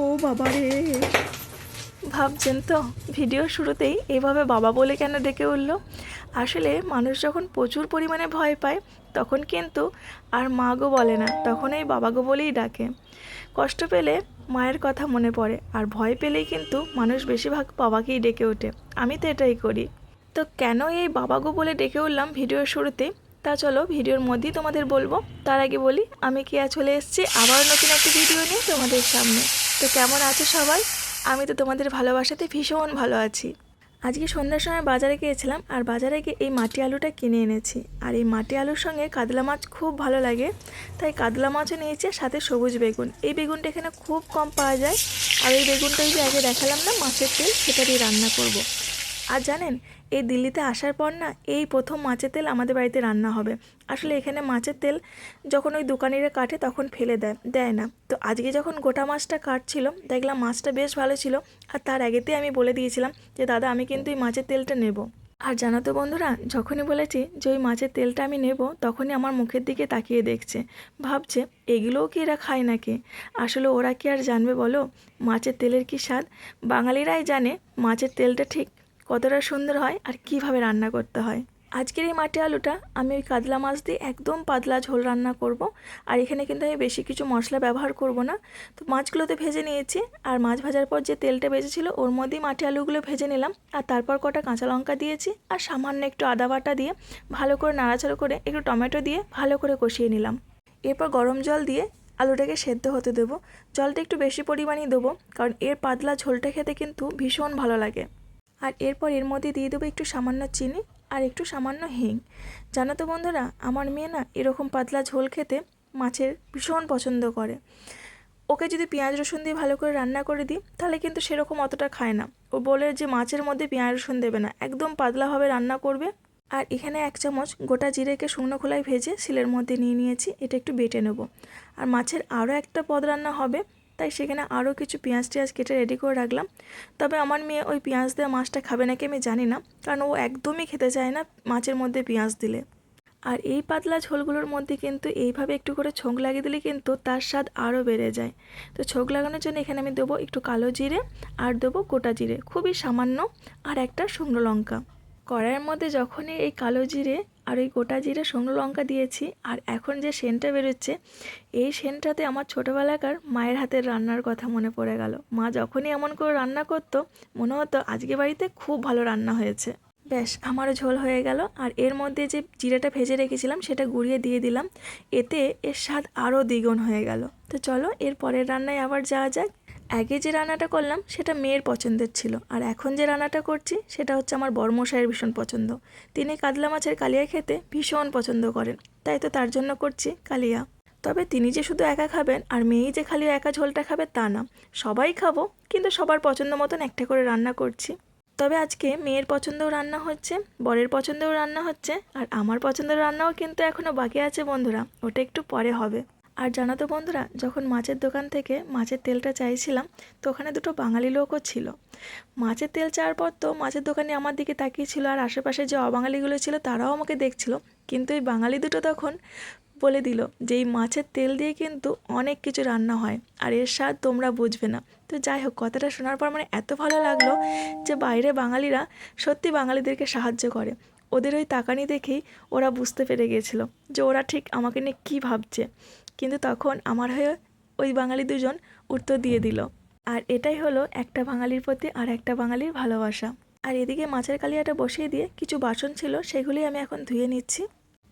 ও বাবা রে। ভাবছেন তো, ভিডিও শুরুতেই এভাবে বাবা বলে কেন ডেকে উঠল? আসলে মানুষ যখন প্রচুর পরিমাণে ভয় পায়, তখন কিন্তু আর মা গো বলে না, তখন এই বাবা গো বলেই ডাকে। কষ্ট পেলে মায়ের কথা মনে পড়ে, আর ভয় পেলেই কিন্তু মানুষ বেশিরভাগ বাবাকেই ডেকে ওঠে। আমি তো এটাই করি। তো কেন এই বাবা গো বলে ডেকে উঠলাম ভিডিওর শুরুতে তা চলো, ভিডিওর মধ্যেই তোমাদের বলব। তার আগে বলি, আমি কিয়া চলে এসেছি আবার নতুন একটা ভিডিও নিয়ে তোমাদের সামনে। তো কেমন আছো সবাই? আমি তো তোমাদের ভালোবাসাতে ভীষণ ভালো আছি। আজকে সন্ধ্যার সময় বাজারে গিয়েছিলাম আর বাজারে গিয়ে এই মাটি আলুটা কিনে এনেছি। আর এই মাটি আলুর সঙ্গে কাতলা মাছ খুব ভালো লাগে। তাই কাতলা মাছও নিয়েছি আর সাথে সবুজ বেগুন। এই বেগুনটা এখানে খুব কম পাওয়া যায়। আর এই বেগুনটা ওই যে আগে দেখালাম না মাছের তেল, সেটা দিয়ে রান্না করব। আর জানেন এই দিল্লিতে আসার পর না এই প্রথম মাছের তেল আমাদের বাড়িতে রান্না হবে। আসলে এখানে মাছের তেল যখন ওই দোকানিরা কাটে তখন ফেলে দেয় দেয় না। তো আজকে যখন গোটা মাছটা কাটছিল, দেখলাম মাছটা বেশ ভালো ছিল আর তার আগেতেই আমি বলে দিয়েছিলাম যে, দাদা, আমি কিন্তু এই মাছের তেলটা নেব। আর জানো তো বন্ধুরা, যখনই বলেছি যে, ওই মাছের তেলটা আমি নেব তখনই আমার মুখের দিকে তাকিয়ে দেখছে। ভাবছে, এগুলোও কি এরা খায় নাকি? আসলে ওরা কি আর জানবে বলো? মাছের তেলের কি স্বাদ? বাঙালিরাই জানে মাছের তেলটা ঠিক কতটা সুন্দর হয় আর কীভাবে রান্না করতে হয়। আজকের এই মাটি আলুটা আমি ওই কাতলা মাছ দিয়ে একদম পাতলা ঝোল রান্না করব। আর এখানে কিন্তু আমি বেশি কিছু মশলা ব্যবহার করব না। তো মাছগুলোতে ভেজে নিয়েছি আর মাছ ভাজার পর যে তেলটা বেজেছিল ওর মধ্যেই মাটি আলুগুলো ভেজে নিলাম। আর তারপর কটা কাঁচা লঙ্কা দিয়েছি আর সামান্য একটু আদা বাটা দিয়ে ভালো করে নাড়াচাড়া করে একটু টমেটো দিয়ে ভালো করে কষিয়ে নিলাম। এরপর গরম জল দিয়ে আলুটাকে সেদ্ধ হতে দেবো। জলটা একটু বেশি পরিমাণেই দেবো কারণ এর পাতলা ঝোলটা খেতে কিন্তু ভীষণ ভালো লাগে। আর এরপর এর মধ্যে দিয়ে দেবো একটু সামান্য চিনি আর একটু সামান্য হিং। জানো তো বন্ধুরা, আমার মেয়ে না এরকম পাতলা ঝোল খেতে মাছের ভীষণ পছন্দ করে। ওকে যদি পেঁয়াজ রসুন দিয়ে ভালো করে রান্না করে দিই, তাহলে কিন্তু সেরকম অতটা খায় না। ও বলে যে মাছের মধ্যে পেঁয়াজ রসুন দেবে না, একদম পাতলাভাবে রান্না করবে। আর এখানে এক চামচ গোটা জিরেকে শুকনো খোলায় ভেজে শিলের মধ্যে নিয়ে নিয়েছি, এটা একটু বেটে নেব। আর মাছের আরও একটা পদ রান্না হবে তাই সেখানে আরও কিছু পেঁয়াজ টিয়াজ কেটে রেডি করে রাখলাম। তবে আমার মেয়ে ওই পেঁয়াজ দেওয়া মাছটা খাবে নাকি আমি জানি না, কারণ ও একদমই খেতে চায় না মাছের মধ্যে পেঁয়াজ দিলে। আর এই পাতলা ঝোলগুলোর মধ্যে কিন্তু এইভাবে একটু করে ছোঁক লাগিয়ে দিলে কিন্তু তার স্বাদ আরও বেড়ে যায়। তো ছোঁক লাগানোর জন্য এখানে আমি দেবো একটু কালো জিরে আর দেবো গোটা জিরে, খুবই সামান্য আর একটা শুকনো লঙ্কা। কড়াইয়ের মধ্যে যখনই এই কালো জিরে আর ওই গোটা জিরে শুকনো লঙ্কা দিয়েছি। আর এখন যে সেন্টটা বেরোচ্ছে, এই সেন্টটাতে আমার ছোটোবেলাকার মায়ের হাতের রান্নার কথা মনে পড়ে গেল। মা যখনই এমন করে রান্না করতো, মনে হতো আজকে বাড়িতে খুব ভালো রান্না হয়েছে। ব্যাস, আমারও ঝোল হয়ে গেল। আর এর মধ্যে যে জিরেটা ভেজে রেখেছিলাম, সেটা গুঁড়িয়ে দিয়ে দিলাম। এতে এর স্বাদ আরও দ্বিগুণ হয়ে গেল। তো চলো, এর পরের রান্নায় আবার যাওয়া যাক। আগে যে রান্নাটা করলাম, সেটা মেয়ের পছন্দের ছিল। আর এখন যে রান্নাটা করছি, সেটা হচ্ছে আমার বর্মশাইয়ের ভীষণ পছন্দ। তিনি কাতলা মাছের কালিয়া খেতে ভীষণ পছন্দ করেন। তাই তো তার জন্য করছি কালিয়া। তবে তিনি যে শুধু একা খাবেন, আর মেয়েই যে খালি একা ঝোলটা খাবে তা না। সবাই খাব, কিন্তু সবার পছন্দ মতন একটা করে রান্না করছি। তবে আজকে মেয়ের পছন্দও রান্না হচ্ছে, বরের পছন্দেও রান্না হচ্ছে, আর আমার পছন্দের রান্নাও কিন্তু এখনও বাকি আছে বন্ধুরা। ওটা একটু পরে হবে। আর জানো তো বন্ধুরা, যখন মাছের দোকান থেকে মাছের তেলটা চাইছিলাম, তো ওখানে দুটো বাঙালি লোকও ছিল। মাছের তেল চাওয়ার পর তো মাছের দোকানে আমার দিকে তাকিয়েছিল আর আশেপাশে যে অবাঙালিগুলো ছিল তারাও আমাকে দেখছিল। কিন্তু এই বাঙালি দুটো তখন বলে দিল যে, এই মাছের তেল দিয়ে কিন্তু অনেক কিছু রান্না হয় আর এর স্বাদ তোমরা বুঝবে না। তো যাই হোক, কথাটা শোনার পর মানে এত ভালো লাগল যে, বাইরে বাঙালিরা সত্যি বাঙালিদেরকে সাহায্য করে। ওদের ওই তাকানি দেখেই ওরা বুঝতে পেরে গিয়েছিল যে, ওরা ঠিক আমাকে নিয়ে কী ভাবছে। কিন্তু তখন আমার হয়ে ওই বাঙালি দুজন উত্তর দিয়ে দিল। আর এটাই হলো একটা বাঙালির প্রতি আর একটা বাঙালির ভালোবাসা। আর এদিকে মাছের কালিয়াটা বসিয়ে দিয়ে কিছু বাসন ছিল সেগুলি আমি এখন ধুয়ে নিচ্ছি।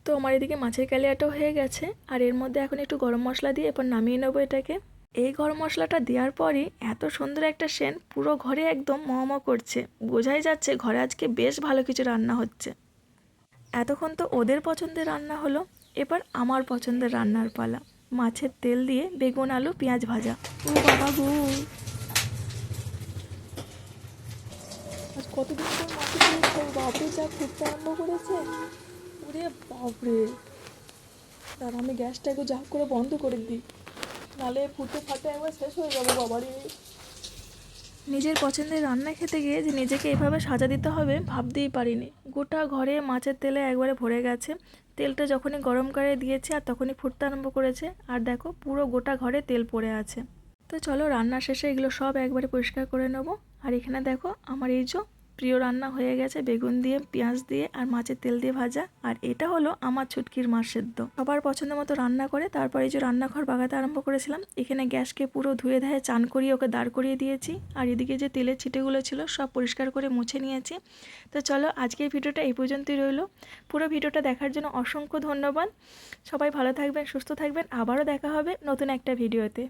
তো আমার এদিকে মাছের কালিয়াটাও হয়ে গেছে, আর এর মধ্যে এখন একটু গরম মশলা দিয়ে এরপর নামিয়ে নেব এটাকে। এই গরম মশলাটা দেওয়ার পরই এত সুন্দর একটা সেন পুরো ঘরে একদম মম করছে। বোঝাই যাচ্ছে ঘরে আজকে বেশ ভালো কিছু রান্না হচ্ছে। এতক্ষণ তো ওদের পছন্দের রান্না হলো, এবার আমার পছন্দের রান্নার পালা। মাছের তেল দিয়ে বেগুন, আলু, পেঁয়াজ ভাজা। ও বাবা গো। আজ কতদিন পর মাছের তেল খাব বাপরে, যা ফুটতে আরম্ভ করেছে। ওরে বাপরে। তার আমি গ্যাসটা একটু ঝাঁক করে বন্ধ করে দিই। নালে ফুটে ফাটে একবার শেষ হয়ে যাব বাবারে। নিজের পছন্দের রান্না খেতে গিয়ে যে নিজেকে এভাবে সাজা দিতে হবে ভাবতেই পারিনি। গোটা ঘরে মাছের তেলে একবারে ভরে গেছে। তেলটা যখনই গরম করে দিয়েছে আর তখনই ফুটতে আরম্ভ করেছে। আর দেখো, পুরো গোটা ঘরে তেল পড়ে আছে। তো চলো রান্না শেষে এগুলো সব একবারে পরিষ্কার করে নেব। আর এখানে দেখো, আমার এই যে প্রিয় রান্না হয়ে গেছে, বেগুন দিয়ে, পেঁয়াজ দিয়ে আর মাছের তেল দিয়ে ভাজা। আর এটা হলো আমার ছুটকির মাছ সেদ্ধ। সবার পছন্দ মতো রান্না করে, তারপরে যে রান্নাঘর বাগাতে আরম্ভ করেছিলাম, এখানে গ্যাসকে পুরো ধুয়ে ধায়ে চান করিয়ে ওকে দাঁড় করিয়ে দিয়েছি। আর এদিকে যে তেলের ছিটেগুলো ছিল, সব পরিষ্কার করে মুছে নিয়েছি। তো চলো, আজকের ভিডিওটা এই পর্যন্তই রইল। পুরো ভিডিওটা দেখার জন্য অসংখ্য ধন্যবাদ। সবাই ভালো থাকবেন, সুস্থ থাকবেন। আবারও দেখা হবে নতুন একটা ভিডিওতে।